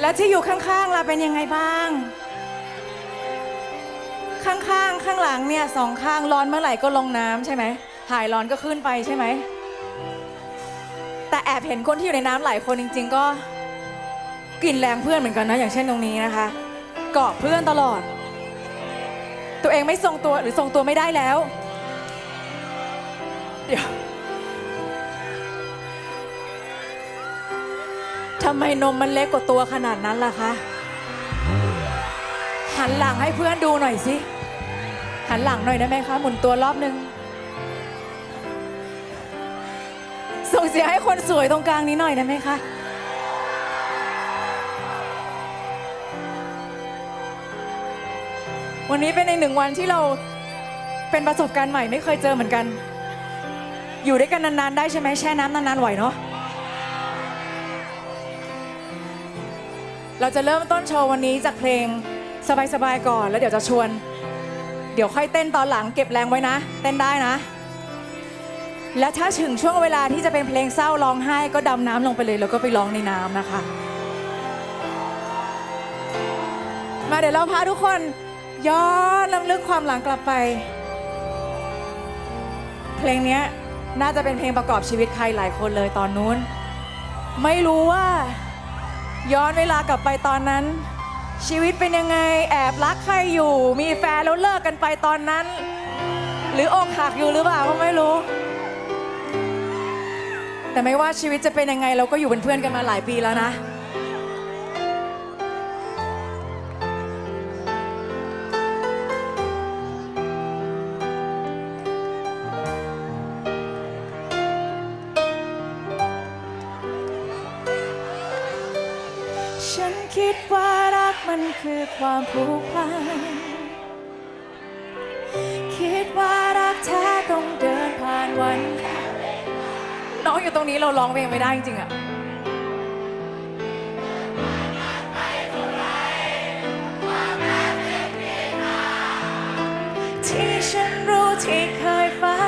แล้วที่อยู่ข้างๆล่ะเป็นยังไงบ้าง ข้างๆ ข้างหลังเนี่ยสองข้างร้อนเมื่อไหร่ก็ลงน้ำใช่ไหมหายร้อนก็ขึ้นไปใช่ไหม แต่แอบเห็นคนที่อยู่ในน้ำหลายคนจริง ๆ ก็กลิ่นแรงเพื่อนเหมือนกันนะอย่างเช่นตรงนี้นะคะ เกาะเพื่อนตลอด ตัวเองไม่ทรงตัวหรือทรงตัวไม่ได้แล้ว เดี๋ยวำไมนมมันเล็กกว่าตัวขนาดนั้นล่ะคะ หันหลังให้เพื่อนดูหน่อยสิ หันหลังหน่อยได้ไหมคะ หมุนตัวรอบนึง ส่งเสียงให้คนสวยตรงกลางนี้หน่อยได้ไหมคะ วันนี้เป็นในหนึ่งวันที่เราเป็นประสบการณ์ใหม่ไม่เคยเจอเหมือนกัน อยู่ด้วยกันนานๆได้ใช่ไหมแช่น้ำนานๆไหวเนาะ เราจะเริ่มต้นโชว์วันนี้จากเพลงสบายๆก่อน แล้วเดี๋ยวจะชวน เดี๋ยวค่อยเต้นตอนหลังเก็บแรงไว้นะ เต้นได้นะ และถ้าถึงช่วงเวลาที่จะเป็นเพลงเศร้าร้องไห้ก็ดำน้ำลงไปเลย แล้วก็ไปร้องในน้ำนะคะ มาเดี๋ยวเราพาทุกคนย้อนลำลึกความหลังกลับไป เพลงนี้น่าจะเป็นเพลงประกอบชีวิตใครหลายคนเลยตอนนู้น ไม่รู้ว่า ย้อนเวลากลับไปตอนนั้น ชีวิตเป็นยังไงแอบรักใครอยู่ มีแฟนแล้วเลิกกันไปตอนนั้น หรืออกหักอยู่หรือเปล่าก็ไม่รู้ แต่ไม่ว่าชีวิตจะเป็นยังไงเราก็อยู่เป็นเพื่อนกันมาหลายปีแล้วนะ ฉันคิดว่ารักมันคือความผูกพัน คิดว่ารักแท้ต้องเดินผ่านวัน น้องอยู่ตรงนี้เราร้องเพลงไม่ได้จริงๆอะที่ฉันรู้ที่เคยฝัน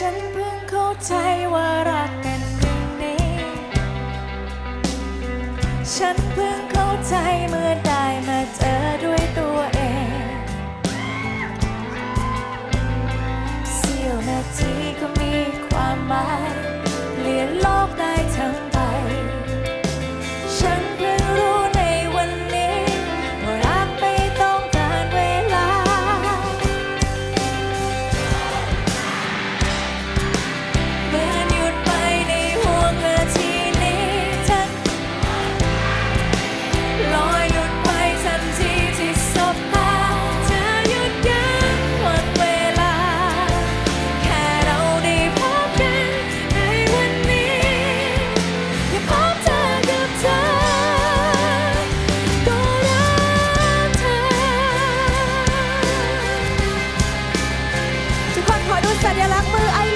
ฉันเพิ่งเข้าใจว่ารักเป็นอย่างนี้ ฉันเพิ่งเข้าใจเมื่อได้มาเจอ สัญลักษณ์มือไอ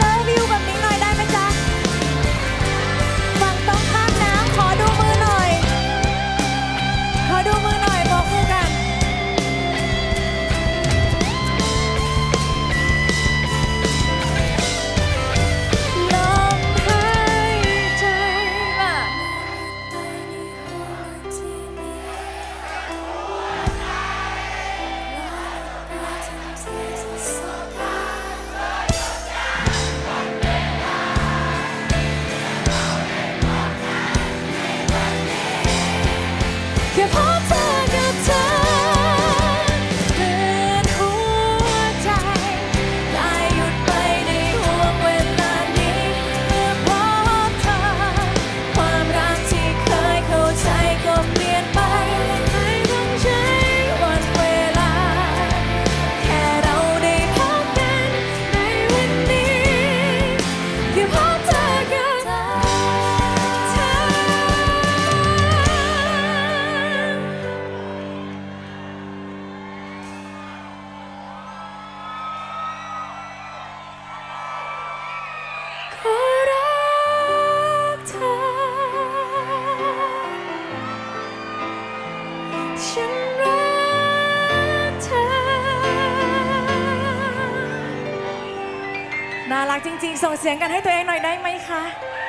จริง ๆ ส่งเสียงกันให้ตัวเองหน่อยได้ไหมคะ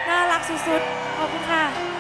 น่ารักสุดๆ ขอบคุณค่ะ